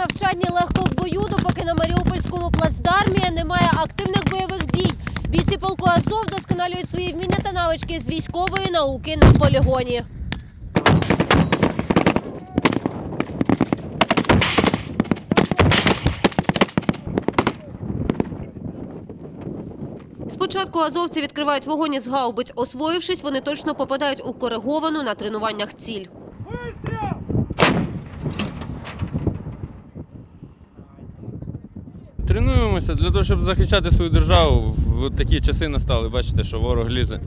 навчання легко в бою, допоки на Маріупольському плацдармі немає активних бойових дій. Бійці полку Азов досконалюють свої вміння та навички з військової науки на полігоні. Спочатку азовці відкривають вогонь із гаубиць. Освоївшись, вони точно попадають у кориговану на тренуваннях ціль. Тренуємося для того, щоб захищати свою державу. В такі часи настали. Бачите, що ворог лізе.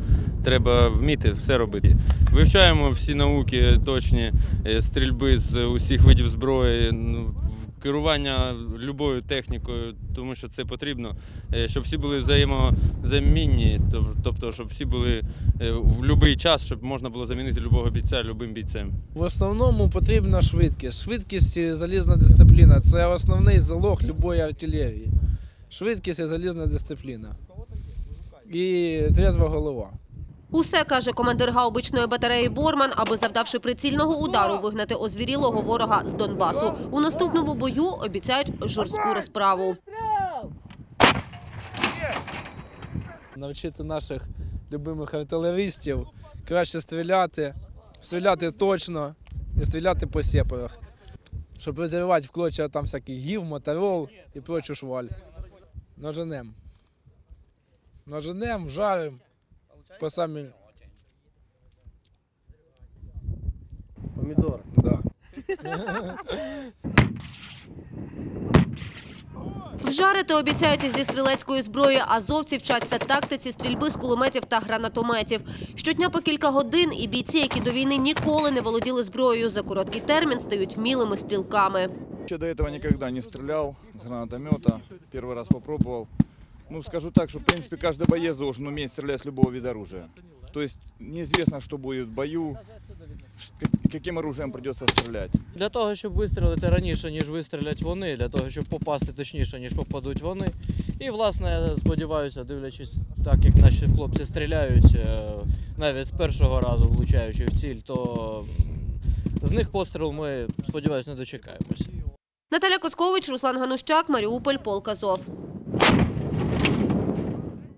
Треба вміти все робити. Вивчаємо всі науки точні е, стрільби з усіх видів зброї, ну, керування любою технікою, тому що це потрібно, е, щоб всі були взаємозамінні, тобто, щоб всі були е, в будь-який час, щоб можна було замінити любого бійця любим бійцем. В основному потрібна швидкість. Швидкість і залізна дисципліна це основний залог любої артилерії. Швидкість і залізна дисципліна. І трезва голова. Усе каже командир гаубичної батареї Борман, аби завдавши прицільного удару, вигнати озвірілого ворога з Донбасу. У наступному бою обіцяють жорстку розправу. Навчити наших любимих артилеристів краще стріляти, стріляти точно і стріляти по сепарах. Щоб розірвати в клочья там всякий гів, моторол і прочу шваль. Наженем. Наженем, вжарим по самі. Помідор. Да. Вжарити обіцяють зі стрілецької зброї. Азовці вчаться тактиці стрільби з кулеметів та гранатометів. Щодня по кілька годин і бійці, які до війни ніколи не володіли зброєю, за короткий термін стають вмілими стрілками. Вообще до этого никогда не стрелял с гранатомета. Первый раз попробовал. Ну, скажу так, что, в принципе, каждый боец должен уметь стрелять с любого вида оружия. То есть неизвестно, что будет в бою, каким оружием придется стрелять. Для того, щоб вистрілити раніше, ніж вистрілять вони, для того, щоб попасти точніше, ніж попадуть вони. І, власне, я сподіваюся, дивлячись так, як наші хлопці стріляють, е, навіть з першого разу влучаючи в ціль, то з них постріл ми, сподіваюся, не дочекаємося. Наталя Коскович, Руслан Ганущак, Маріуполь, Полк Азов.